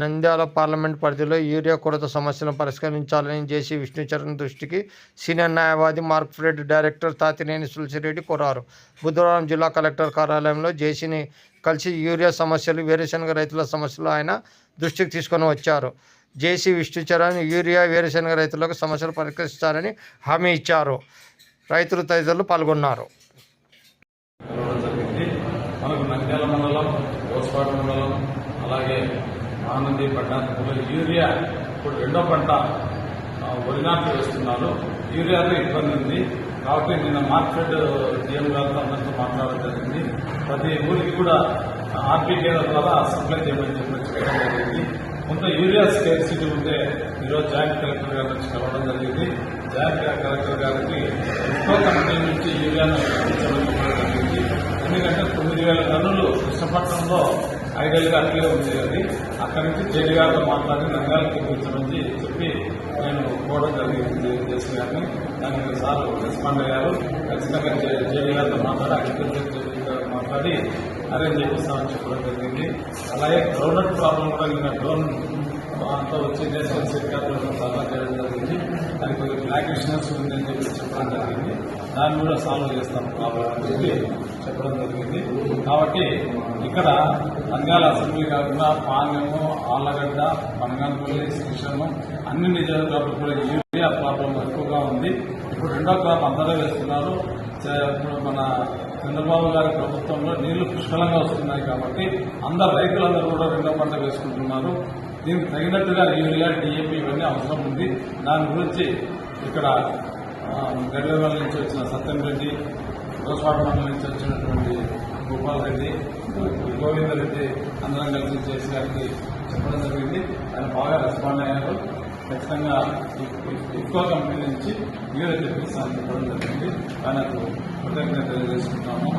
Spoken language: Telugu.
నంద్యాల పార్లమెంట్ పరిధిలో యూరియా కొరత సమస్యలను పరిష్కరించాలని జేసీ విష్ణుచరణ్ దృష్టికి సీనియర్ న్యాయవాది మార్క్ఫ్రెడ్ డైరెక్టర్ తాతినేని తులసిరెడ్డి కోరారు. బుధవారం జిల్లా కలెక్టర్ కార్యాలయంలో జేసీని కలిసి యూరియా సమస్యలు వేరుశనగ రైతుల సమస్యలు ఆయన దృష్టికి తీసుకొని వచ్చారు. జేసీ విష్ణుచరణ్ యూరియా వేరుశనగ రైతులకు సమస్యలు పరిష్కరిస్తారని హామీ ఇచ్చారు. రైతులు తదితరులు పాల్గొన్నారు. మనకు నంద్యాల మండలం ఓస్పాడు మండలం అలాగే ఆనంది పట్టణంలో యూరియా ఇప్పుడు రెండో పంట వరి నాట్లు వేస్తున్నారు. యూరియాలో ఇబ్బంది ఉంది. కాబట్టి నిన్న మార్కెట్ జీఎం గారితో అందరితో మాట్లాడడం జరిగింది. ప్రతి ఊరికి కూడా ఆర్పీకే ద్వారా సప్లై చేయమని చెప్పి చేయడం జరిగింది. కొంత యూరియా స్కేర్సిటీ ఉంటే ఈరోజు జాయింట్ కలెక్టర్ గారి నుంచి కలవడం జరిగింది. జాయింట్ కలెక్టర్ గారికి ఎక్కువ కంపెనీ నుంచి యూరియాను జరిగింది. ఎందుకంటే తొమ్మిది వేల టన్నులు కృష్ణపట్నంలో ఐడియల్గా అట్లే ఉంది అది అక్కడి నుంచి జేడీ గారితో మాట్లాడి రంగాలు ఇప్పించమని చెప్పి నేను పోవడం జరిగింది. జేసీ గారిని దానికి సార్ రెస్పాండ్ అయ్యారు ఖచ్చితంగా జేడీ గారితో మాట్లాడి అగ్రికల్చర్ మాట్లాడి అరేంజ్ చేపిస్తామని చెప్పడం జరిగింది. అలాగే గ్రౌండ్ ప్రాబ్లం కూడా నిన్న డ్రోన్ అంతా వచ్చి నేషనల్ సెక్టార్లో చాలా చేయడం జరిగింది. దానికి కొంచెం బ్లాక్ ఇష్యూస్ ఉందని చెప్పి చెప్పడం జరిగింది. దాన్ని కూడా సాల్వ్ చేస్తాం ప్రాబ్లం అని చెప్పి చెప్పడం జరిగింది. కాబట్టి ఇక్కడ నంద్యాల అసెంబ్లీ కాకుండా పాణ్యము ఆళ్ళగడ్డ పనగానపల్లి శ్రీశైలం అన్ని నియోజకవర్గాలు కూడా యూరియా ప్రాబ్లం ఎక్కువగా ఉంది. ఇప్పుడు రెండో క్రాప్ అందరూ వేస్తున్నారు. ఇప్పుడు మన చంద్రబాబు గారి ప్రభుత్వంలో నీళ్ళు పుష్కలంగా వస్తున్నాయి కాబట్టి అందరు రైతులందరూ కూడా రెండో పంట వేసుకుంటున్నారు. దీనికి తగినట్టుగా యూరియా డిఏపి ఇవన్నీ అవసరం ఉంది. దాని గురించి ఇక్కడ గడ్డవల్ నుంచి వచ్చిన సత్యం రెడ్డి గోస్వాడ మండలం నుంచి వచ్చినటువంటి గోపాల్ రెడ్డి గోవిందర్ రెడ్డి అందరం కలిసి చేసి గారికి చెప్పడం జరిగింది. ఆయన బాగా రెస్పాండ్ అయ్యారు. ఖచ్చితంగా ఎక్కువ కంపెనీ నుంచి యూరియా తెప్పిస్తానని చెప్పడం జరిగింది. ఆయనకు కృతజ్ఞత తెలియజేసుకుంటాము